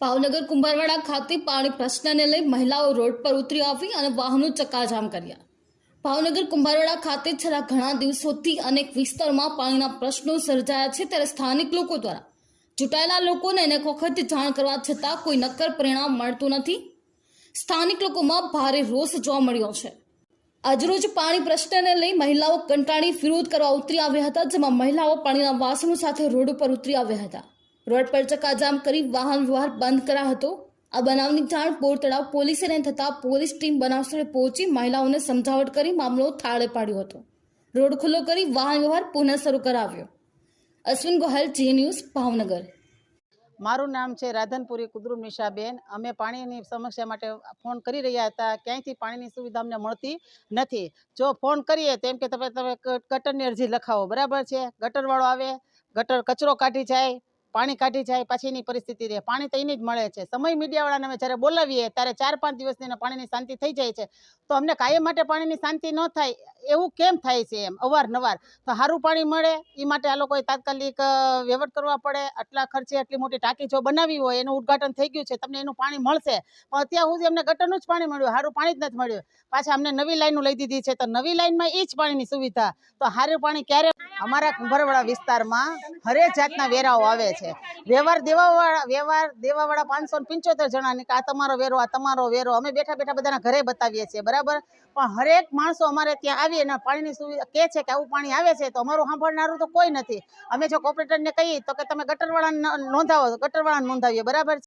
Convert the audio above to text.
ભાવનગર કુંભારવાડા ખાતે પાણી પ્રશ્નને લઈ મહિલાઓ રોડ પર ઉતરી આવી અને વાહનો ચક્કાજામ કર્યા. ભાવનગર કુંભારવાડા ખાતે છેલ્લા ઘણા દિવસોથી અનેક વિસ્તારમાં પાણીના પ્રશ્નો સર્જાયા છે ત્યારે સ્થાનિક લોકો દ્વારા ચૂંટાયેલા લોકોને અનેક વખત જાણ કરવા છતાં કોઈ નક્કર પરિણામ મળતું નથી. સ્થાનિક લોકોમાં ભારે રોષ જોવા મળ્યો છે. આજરોજ પાણી પ્રશ્નને લઈ મહિલાઓ કંટાળી વિરોધ કરવા ઉતરી આવ્યા હતા, જેમાં મહિલાઓ પાણીના વાસણો સાથે રોડ ઉપર ઉતરી આવ્યા હતા. રોડ પર ચક્કાજામ કરી વાહન વ્યવહાર બંધ કરાયો હતો. આ બનાવની જાણ તળાવ પોલીસને થતાં પોલીસ ટીમ બનાવ સ્થળે પહોંચી મહિલાઓને સમજાવટ કરી મામલો થાળે પાડ્યો હતો. રોડ ખુલ્લો કરી વાહન વ્યવહાર પુનઃ શરૂ કરાવ્યો. Ashwin Gohel, Zee News, Bhavnagar. મારું નામ છે રાધનપુરી કુદરુમ નિશાબેન. અમે પાણીની સમસ્યા માટે ફોન કરી રહ્યા હતા. ક્યાંયથી પાણીની સુવિધા અમને મળતી નથી? જો ફોન કરીએ તેમ કે તમે તમે ગટરની અરજી લખાવો. બરાબર છે? ગટરવાળો આવે, ગટર કચરો કાઢી જાય પાણી કાઢી જાય પછી એની પરિસ્થિતિ રહે. પાણી તો એની જ મળે છે. સમય મીડિયાવાળાને અમે જ્યારે બોલાવીએ, ત્યારે ચાર પાંચ દિવસની પાણીની શાંતિ થઈ જાય છે. તો અમને કાયમ માટે પાણીની શાંતિ ન થાય, એવું કેમ થાય છે એમ, અવારનવાર? તો સારું પાણી મળે એ માટે આ લોકોએ તાત્કાલિક વહીવટ કરવા પડે. આટલા ખર્ચે આટલી મોટી ટાંકી જો બનાવી હોય, એનું ઉદ્ઘાટન થઈ ગયું છે, તમને એનું પાણી મળશે. પણ અત્યાર સુધી અમને ગટરનું જ પાણી મળ્યું સારું પાણી જ નથી મળ્યું. પાછા અમને નવી લાઈનો લઈ દીધી છે, તો નવી લાઈનમાં એ જ પાણીની સુવિધા. તો સારું પાણી ક્યારે અમારા કુંભરવાડા વિસ્તારમાં હરેક જાતના વેરાઓ આવે છે. વ્યવહાર દેવાવાળા વ્યવહાર દેવાવાળા પાંચસો પંચોતેર જણાની કે આ તમારો વેરો, આ તમારો વેરો, અમે બેઠા બેઠા બધાના ઘરે બતાવીએ છીએ, બરાબર? પણ હરેક માણસો અમારે ત્યાં આવી અને પાણીની સુવિધા કહે છે કે આવું પાણી આવે છે તો અમારું સાંભળનારું તો કોઈ નથી. અમે જો કોપરેટરને કહીએ તો કે તમે ગટરવાળાને નોંધાવો, ગટરવાળાને નોંધાવીએ, બરાબર